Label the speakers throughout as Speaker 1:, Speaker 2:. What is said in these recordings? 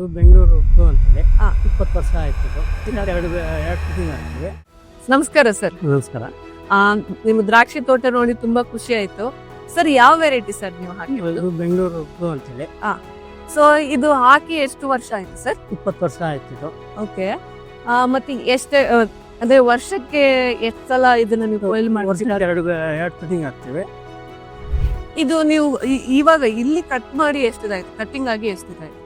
Speaker 1: ಇದು ಬೆಂಗಳೂರು ಉಪ್ಪು ಅಂತೇಳಿ. ಇಪ್ಪತ್ತು ವರ್ಷ ಆಯ್ತು ಇನ್ನೊಂದು ಎರಡು ಎರಡು ತಿಂಗಳು ಆಗ್ತಿದೆ
Speaker 2: ನಮಸ್ಕಾರ ಸರ್.
Speaker 1: ನಮಸ್ಕಾರ.
Speaker 2: ನಿಮ್ಮ ದ್ರಾಕ್ಷಿ ತೋಟ ನೋಡಿ ತುಂಬಾ ಖುಷಿ ಆಯ್ತು. ಸರ್ ಯಾವ ವೆರೈಟಿ ಸರ್ ನೀವು
Speaker 1: ಹಾಕಿ ಬೆಂಗಳೂರು ಉಪ್ಪು ಅಂತೇಳಿ.
Speaker 2: ಸೊ ಇದು ಹಾಕಿ ಎಷ್ಟು ವರ್ಷ ಆಯ್ತು ಸರ್?
Speaker 1: ಇಪ್ಪತ್ತು ವರ್ಷ ಆಯ್ತು
Speaker 2: ಓಕೆ. ಮತ್ತೆ ಎಷ್ಟು ಅಂದ್ರೆ ವರ್ಷಕ್ಕೆ ಎಷ್ಟು ಸಲ ಇದನ್ನ ನೀವು ಕೊಯ್ಲು
Speaker 1: ವರ್ಷಕ್ಕೆ ಎರಡು ಎರಡು ಕಟಿಂಗ್ ಆಗ್ತಿವೆ.
Speaker 2: ಇದು ನೀವು ಇ- ಇವಾಗ ಇಲ್ಲಿ ಕಟ್ ಮಾಡಿ ಎಷ್ಟಿದಾಯ್ತು ಕಟ್ಟಿಂಗ್ ಆಗಿ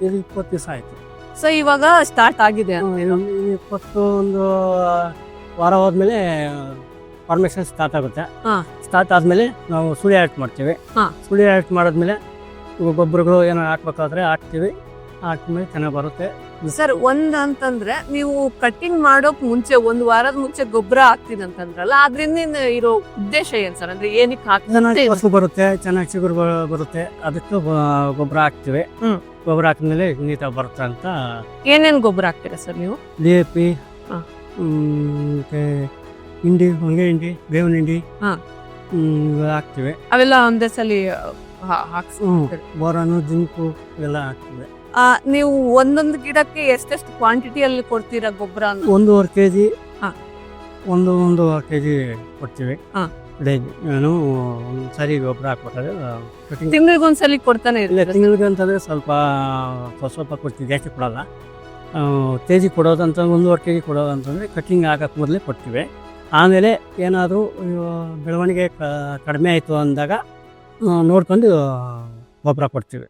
Speaker 1: ಇದು ಇಪ್ಪತ್ತು ದಿವಸ ಆಯ್ತು
Speaker 2: ಸೊ ಇವಾಗ ಸ್ಟಾರ್ಟ್ ಆಗಿದೆ ಅಂತ.
Speaker 1: ಇನ್ನೊಂದು ಇಪ್ಪತ್ತು ಒಂದು ವಾರ ಹೋದ್ಮೇಲೆ ಫಾರ್ಮೇಶನ್ ಸ್ಟಾರ್ಟ್ ಆಗುತ್ತೆ
Speaker 2: ಹಾ.
Speaker 1: ಸ್ಟಾರ್ಟ್ ಆದ್ಮೇಲೆ ನಾವು ಸುಳಿ ಆಕ್ಟ್ ಮಾಡ್ತೀವಿ
Speaker 2: ಹಾ.
Speaker 1: ಸುಳಿ ಆಕ್ಟ್ ಮಾಡಿದ್ಮೇಲೆ ಗೊಬ್ಬರಗಳು ಏನೋ ಹಾಕ್ಬೇಕಾದ್ರೆ ಹಾಕ್ತೀವಿ ಹಾಕಿದ್ಮೇಲೆ ಚೆನ್ನಾಗಿ ಬರುತ್ತೆ.
Speaker 2: ಸರ್ ಒಂದ್ ಅಂತಂದ್ರೆ ನೀವು ಕಟಿಂಗ್ ಮಾಡೋಕ್ ಮುಂಚೆ ಒಂದ್ ವಾರದ ಮುಂಚೆ ಗೊಬ್ಬರ ಹಾಕ್ತೀನಿ ಅಂತಂದ್ರಲ್ಲ ಅದ್ರಿಂದ ಇರೋ ಉದ್ದೇಶ ಏನ್ ಸರ್? ಅಂದ್ರೆ ಏನಕ್ಕೆ
Speaker 1: ಚೆನ್ನಾಗಿ
Speaker 2: ಹಾಕ್ತಾರೆ
Speaker 1: ಫಸಲು ಬರುತ್ತೆ ಚೆನ್ನಾಗಿ ಚಿಗುರು ಬ- ಬರುತ್ತೆ ಅದಕ್ಕೆ ಬ- ಗೊಬ್ಬರ ಹಾಕ್ತಿವಿ.
Speaker 2: ಹ್ಮ್.
Speaker 1: ಗೊಬ್ಬರ ಹಾಕಿದ್ಮೇಲೆ ನೀಟಾಗಿ ಬರುತ್ತೆ ಅಂತ.
Speaker 2: ಏನೇನ್ ಗೊಬ್ಬರ ಹಾಕ್ತೀರಾ ಸರ್ ನೀವು?
Speaker 1: ಡಿ ಎ ಪಿ
Speaker 2: ಹಾ.
Speaker 1: ಮತ್ತೆ ಹಿಂಡಿ ಹೊಂಗೆ ಹಿಂಡಿ ಬೇವಿನ ಹಿಂಡಿ
Speaker 2: ಹಾ.
Speaker 1: ಹ್ಮ್, ಇವೆಲ್ಲ ಹಾಕ್ತಿವಿ.
Speaker 2: ಅವೆಲ್ಲ ಒಂದೇ ಸಲ ಹಾಕ್ಸ್
Speaker 1: ಬೋರನು ಜಿಂಕು ಇವೆಲ್ಲ ಹಾಕ್ತಿವಿ.
Speaker 2: ನೀವು ಒಂದೊಂದು ಗಿಡಕ್ಕೆ ಎಷ್ಟೆಷ್ಟು ಕ್ವಾಂಟಿಟಿಯಲ್ಲಿ ಕೊಡ್ತೀರಾ ಗೊಬ್ಬರ
Speaker 1: ಒಂದೂವರೆ ಕೆ ಜಿ. ಒಂದು ಒಂದೂವರೆ ಕೆ ಜಿ ಕೊಡ್ತೀವಿ. ಡೈಲಿ ನಾನು ಒಂದು ಸರಿ ಗೊಬ್ಬರ ಹಾಕ್ಬೇಕಾದ್ರೆ ಕಟಿಂಗ್
Speaker 2: ತಿಂಗಳಿಗೊಂದ್ಸಲಿ ಕೊಡ್ತಾನೆ
Speaker 1: ಇಲ್ಲ
Speaker 2: ಇರ್ತೀರಾ
Speaker 1: ತಿಂಗಳಿಗೆ ಅಂತಂದರೆ ಸ್ವಲ್ಪ ಸ್ವಲ್ಪ ಸ್ವಲ್ಪ ಕೊಡ್ತೀವಿ ಜಾಸ್ತಿ ಕೊಡಲ್ಲ. ಕೆ ಜಿ ಕೊಡೋದಂತ ಒಂದೂವರೆ ಕೆ ಜಿ ಕೊಡೋದಂತಂದರೆ ಕಟಿಂಗ್ ಆಗಕ್ಕೆ ಮೊದಲೇ ಕೊಡ್ತೀವಿ. ಆಮೇಲೆ ಏನಾದರೂ ಬೆಳವಣಿಗೆ ಕಡಿಮೆ ಆಯಿತು ಅಂದಾಗ ನೋಡ್ಕೊಂಡು ಗೊಬ್ಬರ ಕೊಡ್ತೀವಿ.